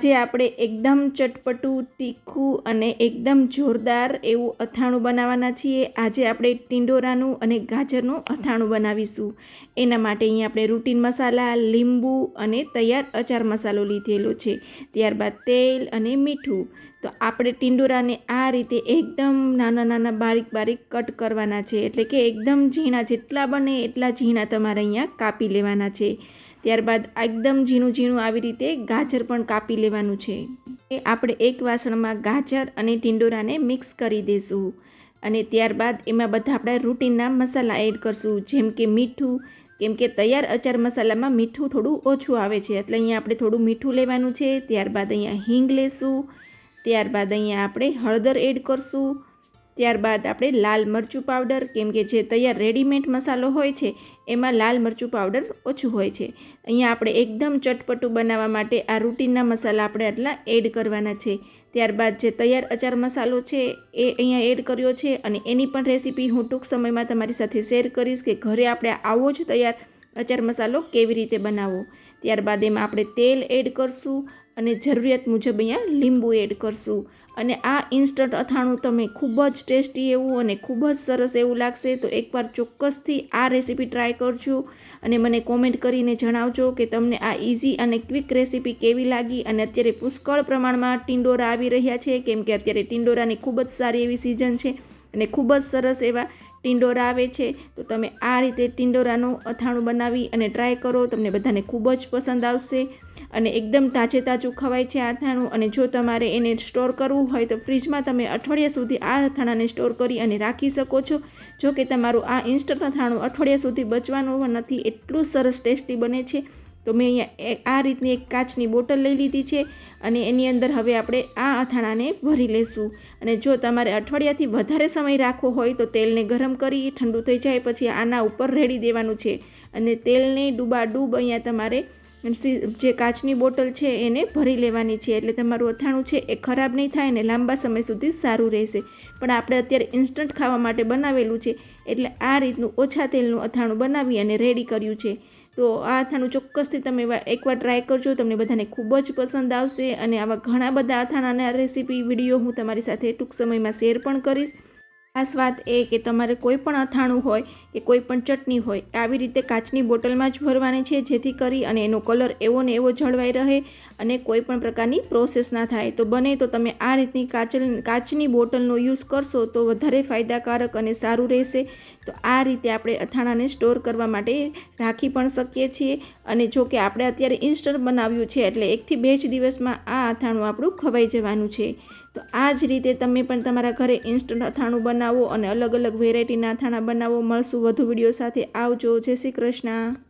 આજે આપણે એકદમ ચટપટું, તીખું અને એકદમ જોરદાર એવું અથાણું બનાવવાના છીએ. આજે આપણે ટિંડોરાનું અને ગાજરનું અથાણું બનાવીશું. એના માટે અહીંયા આપણે રૂટીન મસાલા, લીંબુ અને તૈયાર અચાર મસાલો લીધેલો છે. ત્યારબાદ તેલ અને મીઠું. તો આપણે ટિંડોરાને આ રીતે એકદમ નાના નાના બારીક બારીક કટ કરવાના છે. એટલે કે એકદમ ઝીણા જેટલા બને એટલા ઝીણા તમારે અહીંયા કાપી લેવાના છે. ત્યારબાદ એકદમ ઝીણું ઝીણું આવી રીતે ગાજર પણ કાપી લેવાનું છે. એ આપણે એક વાસણમાં ગાજર અને ટિંડોરાને મિક્સ કરી દઈશું અને ત્યારબાદ એમાં બધા આપણા રૂટીનના મસાલા એડ કરશું, જેમ કે મીઠું, કેમ કે તૈયાર અચાર મસાલામાં મીઠું થોડું ઓછું આવે છે, એટલે અહીંયા આપણે થોડું મીઠું લેવાનું છે. ત્યારબાદ અહીંયા હિંગ લેશું, ત્યારબાદ અહીંયા આપણે હળદર એડ કરશું ત્યારબાદ આપણે લાલ મરચું પાવડર, કેમ કે જે તૈયાર રેડીમેડ મસાલો હોય છે, એમાં લાલ મરચું પાવડર ઓછું હોય છે. અહીંયા આપણે એકદમ ચટપટું બનાવવા માટે આ રૂટીનના મસાલા આપણે આટલા એડ કરવાના છે. ત્યારબાદ જે તૈયાર અચાર મસાલો છે, એ અહીંયા એડ કર્યો છે અને એની પણ રેસીપી હું ટૂંક સમયમાં તમારી સાથે શેર કરીશ કે ઘરે આપણે આવો જ તૈયાર અચાર મસાલો કેવી રીતે બનાવવો. ત્યારબાદ એમાં આપણે તેલ એડ કરશું અને જરૂરિયાત મુજબ અહીંયા લીંબુ એડ કરશું. અને આ ઇન્સ્ટન્ટ અથાણું તમે ખૂબ જ ટેસ્ટી એવું અને ખૂબ જ સરસ એવું લાગશે તો એકવાર ચોક્કસથી આ રેસીપી ટ્રાય કરજો. અને મને કોમેન્ટ કરીને જણાવજો કે તમને આ ઇઝી અને ક્વિક રેસીપી કેવી લાગી અને અત્યારે પુષ્કળ પ્રમાણમાં ટિંડોરા આવી રહ્યા છે, કેમ કે અત્યારે ટિંડોરાની ખૂબ જ સારી એવી સિઝન છે અને ખૂબ જ સરસ એવા ટિંડોરા આવે છે, તો તમે આ રીતે ટિંડોરાનું અથાણું બનાવી અને ટ્રાય કરો, તમને બધાને ખૂબ જ પસંદ આવશે. અને એકદમ તાજે તાજું ખવાય છે આ અથાણું અને જો તમારે એને સ્ટોર કરવું હોય તો ફ્રીજમાં તમે અઠવાડિયા સુધી આ અથાણાને સ્ટોર કરી અને રાખી શકો છો. જો કે તમારું આ ઇન્સ્ટન્ટ અથાણું અઠવાડિયા સુધી બચવાનું નથી, એટલું સરસ ટેસ્ટી બને છે. તો મેં અહીંયા આ રીતની એક કાચની બોટલ લઈ લીધી છે અને એની અંદર હવે આપણે આ અથાણાને ભરી લેશું. અને જો તમારે અઠવાડિયાથી વધારે સમય રાખવો હોય તો તેલને ગરમ કરી ઠંડુ થઈ જાય પછી આના ઉપર રેડી દેવાનું છે. અને તેલને ડૂબાડૂબ અહીંયા તમારે જે કાચની બોટલ છે એને ભરી લેવાની છે. એટલે તમારું અથાણું છે એ ખરાબ નહીં થાય ને લાંબા સમય સુધી સારું રહેશે. પણ આપણે અત્યારે ઇન્સ્ટન્ટ ખાવા માટે બનાવેલું છે. એટલે આ રીતનું ઓછા તેલનું અથાણું બનાવી અને રેડી કર્યું છે. તો આ અથાણું ચોક્કસથી તમે એકવાર ટ્રાય કરજો. તમને બધાને ખૂબ જ પસંદ આવશે. અને આવા ઘણા બધા અથાણાના રેસીપી વીડિયો હું તમારી સાથે ટૂંક સમયમાં શેર પણ કરીશ. ખાસ વાત એ કે તમારે કોઈ પણ અથાણું હોય, કે કોઈ પણ ચટણી હોય, આવી રીતે કાચની બોટલમાં જ ભરવાની છે જેથી કરી અને એનો કલર એવો ને એવો જળવાઈ રહે અને કોઈ પણ પ્રકારની પ્રોસેસ ના થાય. તો બને તો તમે આ રીતની કાચલ, કાચની બોટલનો યુઝ કરશો તો વધારે ફાયદાકારક અને સારું રહેશે. તો આ રીતે આપણે અથાણાને સ્ટોર કરવા માટે રાખી પણ શકીએ છીએ. અને જો કે આપણે અત્યારે ઇન્સ્ટન્ટ બનાવ્યું છે, એટલે એકથી બે જ દિવસમાં આ અથાણું આપણું ખવાઈ જવાનું છે. તો આ જ રીતે તમે પણ તમારા ઘરે ઇન્સ્ટન્ટ અથાણું બનાવો અને અલગ અલગ વેરાયટીના અથાણા બનાવો. મળશું વધુ વીડિયો સાથે. આવજો. જય શ્રી કૃષ્ણ.